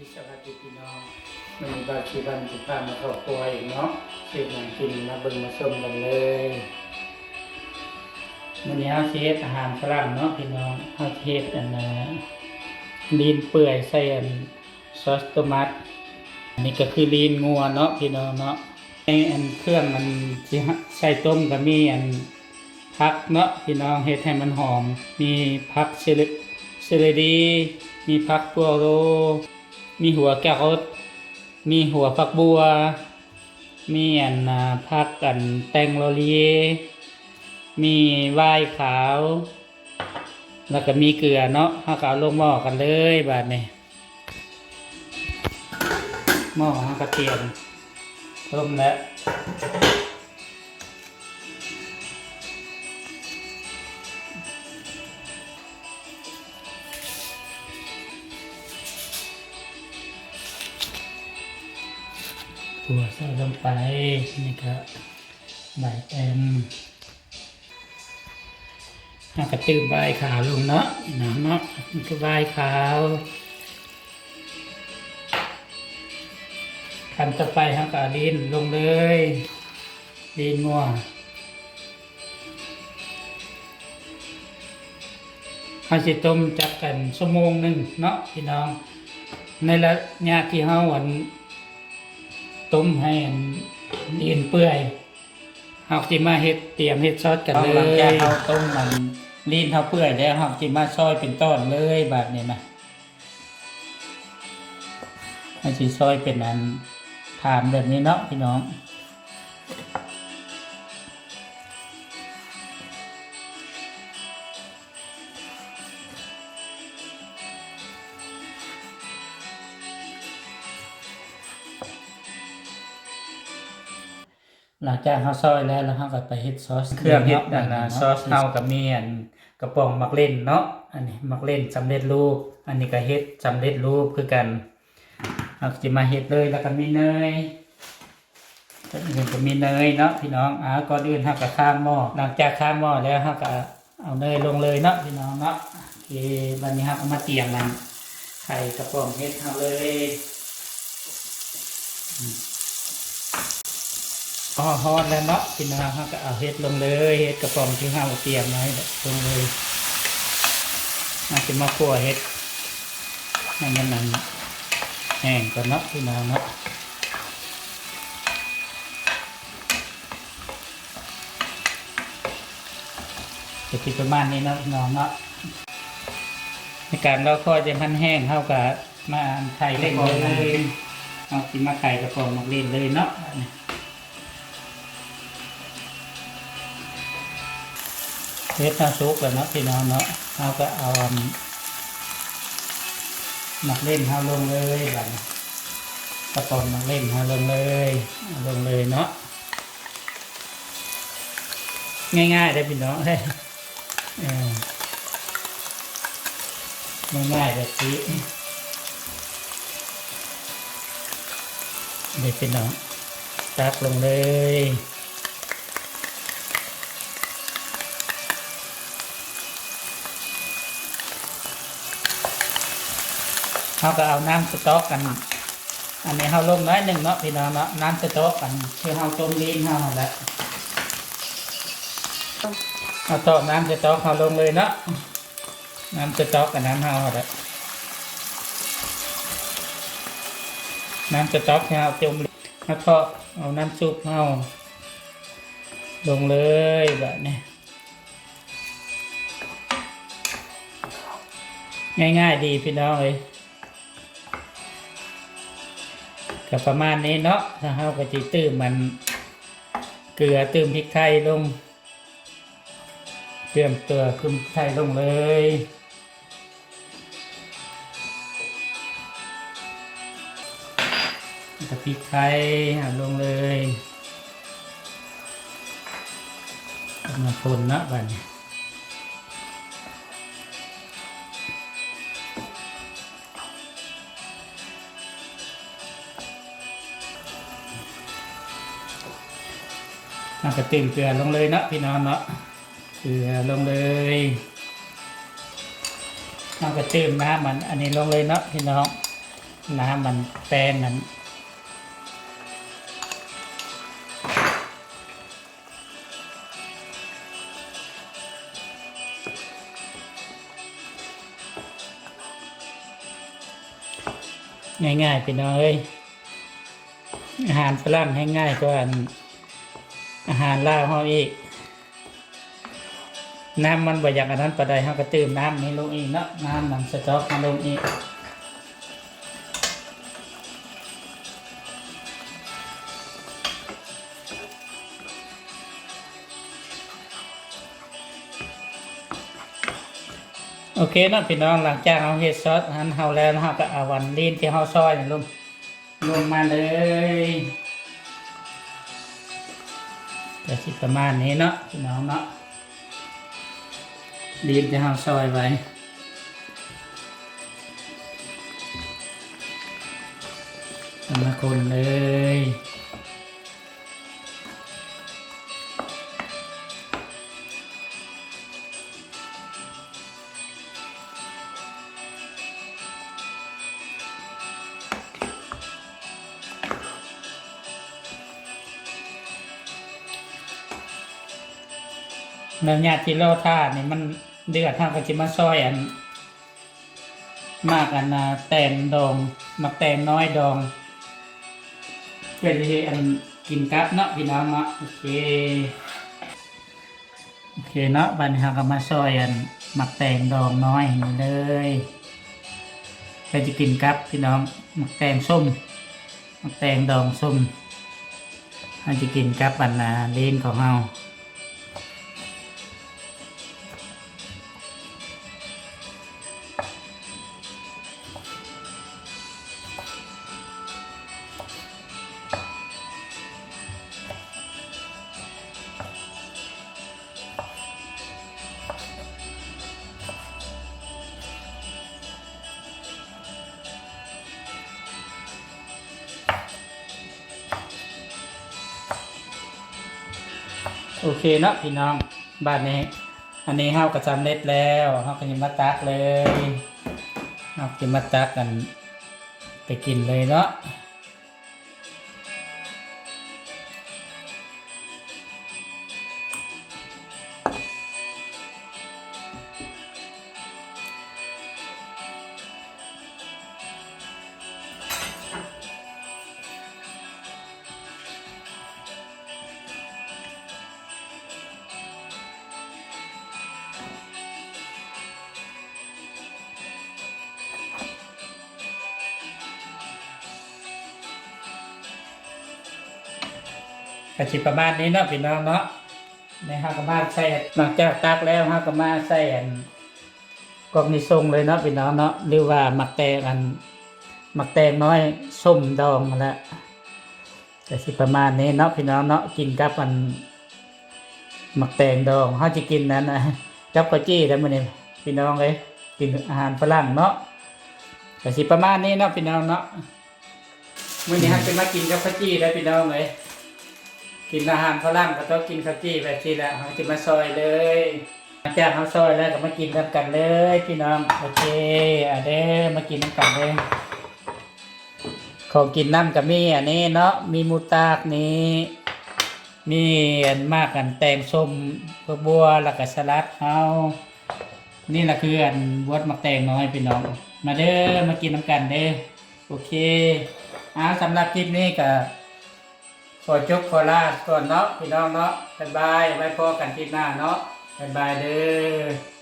สวัสดีพี่น้องมันบาชีบันสุภาพมาครอบครัวอีกเนาะเสียงอย่างกินมาเบิ่งมาชมกันเลยวันนี้เอาเชฟอาหารฝรั่งเนาะพี่น้องเอาเชฟอันนะลีนเปื่อยใส่อันซอสโตมัสอันนี้ก็คือลีนงัวเนาะพี่น้องเนาะในอันเครื่องมันใส่ต้มก็มีอันพักเนาะพี่น้องเฮ็ดให้มันหอม มีพักเซเลเซเลดี มีพักปัวโร มีหัวแก้วรถมีหัวฝักบัว มีอันผักกันแตงโรลีมีวายขาว แล้วก็มีเกลือเนาะห้าก็เอาลงหม้อกันเลยบาดนี้หม้อห้ากระเทียมต้มแล้ว ถั่วใส่ลงไปนี่ก็ใบแตงห้ากระตื้มใบขาวลงเนาะเนาะเนาะนี่ก็ใบขาวขั้นต่อไปห้ากระดินลงเลยดินงัวเขาสิต้มจับกันชั่วโมงหนึ่งเนาะพี่น้อง ในระยะที่เฮาอัน ต้มให้อันเลียนเปื่อยเฮาสิมาเฮ็ดเตรียมเฮ็ดซอสกันเลยหลังจากเฮาต้มมันลีนเฮาเปื่อยแล้วเฮาสิมาซอยเป็นต้อนเลยแบบนี้นะให้สิซอยเป็นอันถามแบบนี้เนาะพี่น้อง หลังจากเขาซอยแล้วแล้วเขาก็ไปเฮ็ดซอสเครื่องเฮ็ดอันน่ะซอสเฮากับมีอันกระป๋องมักเล่นเนาะอันนี้มักเล่นสำเร็จรูป อันนี้ก็เฮ็ดสำเร็จรูปคือกันเราจะมาเฮ็ดเลยแล้วก็มีเนยก็อื่นก็มีเนยเนาะพี่น้องอ่าก่อนอื่นเฮาก็ข้ามหม้อหลังจากข้ามหม้อแล้วเฮาก็เอาเนยลงเลยเนาะพี่น้องเนาะโอเคบัดนี้เฮาก็มาเตรียมมันไข่กระป๋องเฮ็ดเฮาเลย พอฮอดแล้วเนาะพี่น้องเขาก็เอาเฮ็ดลงเลยเฮ็ดกระป๋องที่เราเตรียมไว้ลงเลยอาจะมาคั่วเฮ็ดให้มันนั่นแห้งก่อนเนาะพี่น้องเนาะจะคิดประมาณนี้เนาะพี่น้องเนาะในการเราคอยจะมันแห้งเท่ากับมาไข่เล็กเลยเอากินมาไข่กระป๋องมาเล่นเลยเนาะ เฮ็ดน้ำซุปแล้วเนาะพี่น้องเนาะเราก็เอาอันหมักเล่นเอาลงเลยบัดนี้กระป๋องหมักเล่นเอาลงเลยลงเลยเนาะง่ายๆเลยพี่น้องเฮ้ยง่ายๆแบบนี้เด็กพี่น้องตักลงเลย เขาก็เอาน้ำสต๊อกกัน อันนี้เขาลงน้อยหนึ่งเนาะพี่น้องเนาะน้ำสต๊อกกันคือเขาต้มลิ้นเขาแหละเอาต่อน้ำสต๊อกเขาลงเลยเนาะน้ำสต๊อกกับน้ำเขาแหละน้ำสต๊อกเขาต้มลิ้นเขาทอดเอาน้ำซุปเขาลงเลยแบบนี้ง่ายๆดีพี่น้องเลย ก็ประมาณนี้เนาะถ้าเราก็จะตื้มมัน เกลือตื้มพริกไทยลง เตรียมตัวขึ้นพริกไทยลงเลยแล้วก็พริกไทยลงเลยมาคนนะบัดนี้ ราก็ตื้มเกลือลงเลยนะพี่น้องเนาะเกลือลงเลยเราก็ตื้มน้ำมัน อันนี้ลงเลยนะพี่น้องน้ำมันแป้งนั้นง่ายๆพี่น้องเอ้ยอาหารฝรั่งง่ายๆกว่าอัน อาหารลาวเฮาอีก น้ำมันบ่อยากอันนั้นปานใดเฮาก็เติมน้ำนี้ลงอีกเนาะน้ำมันสต๊อกมาลงอีกโอเคเนาะพี่น้องหลังจากเอาเฮ็ดซอสอันเฮาแล้วเฮาก็เอาวันลีนที่เฮาซอยนี่ลงลงมาเลย ก็สิประมาณนี้เนาะพี่น้องเนาะลีนที่เฮาซอยไว้เอามาคนเลย แบบญาติที่เราท่านี่มันเดือดท่าก็จิมาซอยอัน มากอันนะแตนดองมาแตนน้อยดองเพื่อที่อันกินกับเนาะพี่น้องเนาะโอเคโอเคเนาะบันเราก็มาซอยอันหมักแตงดองน้อยนี่เลยเพื่อจะกินกับพี่น้องหมักแตงส้มหมักแตงดองส้มเราจะกินกับอันนะเลนของเรา โอเคเนาะพี่น้องบ้านนี้ อันนี้เฮากระจำเล็ดแล้วเฮาก็ยิมมาตักเลยเฮาจะมาตักกัน ไปกินเลยเนาะ กระชิประมาณนี้เนาะพี่น้องเนาะในเฮาก็มาใส่หลังจากตักแล้วเฮาก็มาใส่อันกล่องนี้ทรงเลยเนาะพี่น้องเนาะหรือว่ามักแตงอันมักแตงน้อยส้มดองมาแล้วกระชิประมาณนี้เนาะพี่น้องเนาะกินกับอันมักแตงดองเฮาจะกินนั้นนะจับกะจี้แล้วมื้อนี้พี่น้องเอ้ยกินอาหารฝรั่งเนาะกระชิประมาณนี้เนาะพี่น้องเนาะมื้อนี้เฮาจะมากินกับกะจี้แล้วพี่น้องเอ้ย กินอาหารฝรั่งก็ต้องกินข้าวจี้แบบนี้แหละเราจะมาซอยเลยหลังจากเขาซอยแล้วก็มากินกันกันเลยพี่น้องโอเคอะเด้อมากินกันเลยของกินน้ำกับมีอันนี้เนาะมีมูตากนี้มีอันมากอันแตงส้มพวกบัวแล้วก็สลัดเอานี่แหละคืออันบดมักแตงน้อยพี่น้อง มาเด้อมากินน้ำกันเด้อโอเคเอาสำหรับคลิปนี้ก็ ขอจบขอลาก่อนเนาะพี่น้องเนาะบ๊ายบายไว้พอกันคลิปหน้าเนาะบ๊ายบายเด้อ